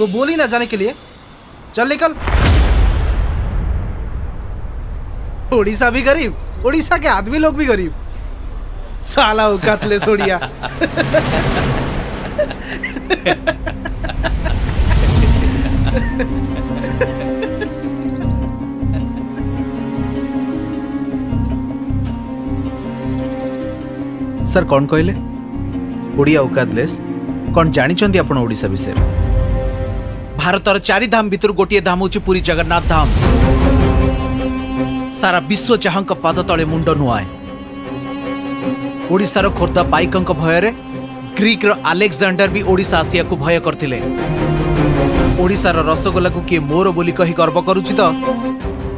वो बोली ना जाने के लिए चल निकल उड़ीसा भी गरीब उड़ीसा के आदमी लोग भी गरीब साला कतले औकात ले सोड़िया ସାର୍ କ'ଣ କହିଲେ कौन जानी चंदी ଜାଣିଛନ୍ତି ଆପଣ विषय ବିଷୟରେ ଭାରତର ଚାରିଧାମ ଭିତରୁ ଗୋଟିଏ ଧାମ ହେଉଛି ପୁରୀ ଜଗନ୍ନାଥ ଧାମ ସାରା ବିଶ୍ୱ ଯାହାଙ୍କ ପାଦ ତଳେ ମୁଣ୍ଡ ନୁଆଏ ଓଡ଼ିଶାର ଖୋର୍ଦ୍ଧା ପାଇକଙ୍କ ଭୟରେ ଗ୍ରୀକର ଆଲେକ୍ଜାଣ୍ଡର ବି ଓଡ଼ିଶା ଆସିବାକୁ ଭୟ କରିଥିଲେ ଓଡ଼ିଶାର ରସଗୋଲାକୁ କିଏ ମୋର ବୋଲି କହି ଗର୍ବ କରୁଛି ତ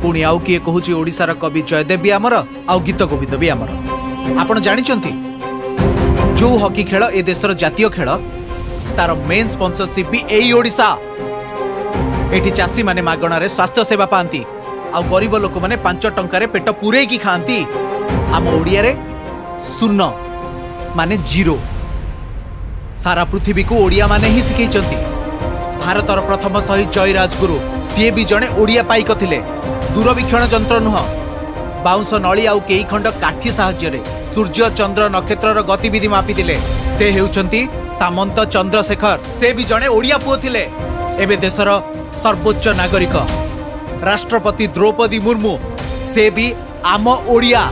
ପୁଣି ଆଉ କିଏ କହୁଛି ଓଡ଼ିଶାର କବି ଜୟଦେବ ବି ଆମର ଆଉ ଗୀତ ଗୋବିନ୍ଦ ବି ଆମର ଆପଣ ଜାଣିଛନ୍ତି ଯେଉଁ ହକି ଖେଳ ଏ ଦେଶର ଜାତୀୟ ଖେଳ ତାର ମେନ୍ ସ୍ପନ୍ସରସିପ୍ ବି ଏଇ ଓଡ଼ିଶା ଏଠି ଚାଷୀମାନେ ମାଗଣାରେ ସ୍ୱାସ୍ଥ୍ୟ ସେବା ପାଆନ୍ତି ଆଉ ଗରିବ ଲୋକମାନେ ପାଞ୍ଚ ଟଙ୍କାରେ ପେଟ ପୂରେଇକି ଖାଆନ୍ତି ଆମ ଓଡ଼ିଆରେ ଶୂନ ମାନେ ଜିରୋ ସାରା ପୃଥିବୀକୁ ଓଡ଼ିଆମାନେ ହିଁ ଶିଖେଇଛନ୍ତି ଭାରତର ପ୍ରଥମ ଶହୀଦ ଜୟ ରାଜଗୁରୁ ସିଏ ବି ଜଣେ ଓଡ଼ିଆ ପାଇକ ଥିଲେ ଦୂରବୀକ୍ଷଣ ଯନ୍ତ୍ର ନୁହଁ ବାଉଁଶ ନଳି ଆଉ କେଇ ଖଣ୍ଡ କାଠି ସାହାଯ୍ୟରେ ସୂର୍ଯ୍ୟ ଚନ୍ଦ୍ର ନକ୍ଷତ୍ରର ଗତିବିଧି ମାପିଥିଲେ ସେ ହେଉଛନ୍ତି ସାମନ୍ତ ଚନ୍ଦ୍ରଶେଖର ସେ ବି ଜଣେ ଓଡ଼ିଆ ପୁଅ ଥିଲେ ଏବେ ଦେଶର সর্বোচ্চ নাগরিক রাষ্ট্রপতি দ্রৌপদী মুর্মু সে বি আম ওড়িয়া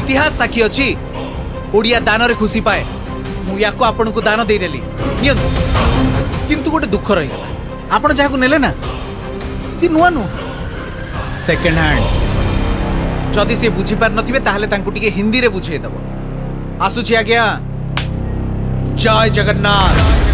ইতিহাস সাক্ষী অছি ওড়িয়া দানরে খুশি পায়ে মু ইয়াকু আপনার দান দেইদেলি নিয়ন্তু কিন্তু গোটে দুঃখ রহিগলা আপন যাহাকু নেলে না সি নুয়া নু সেকেন্ড হ্যান্ড যদি সে বুঝি পার নথিবে তাহলে তাঙ্কু টিকে হিন্দি রে বুঝিয়ে দেব আসুছি আজ্ঞা জয় জগন্নাথ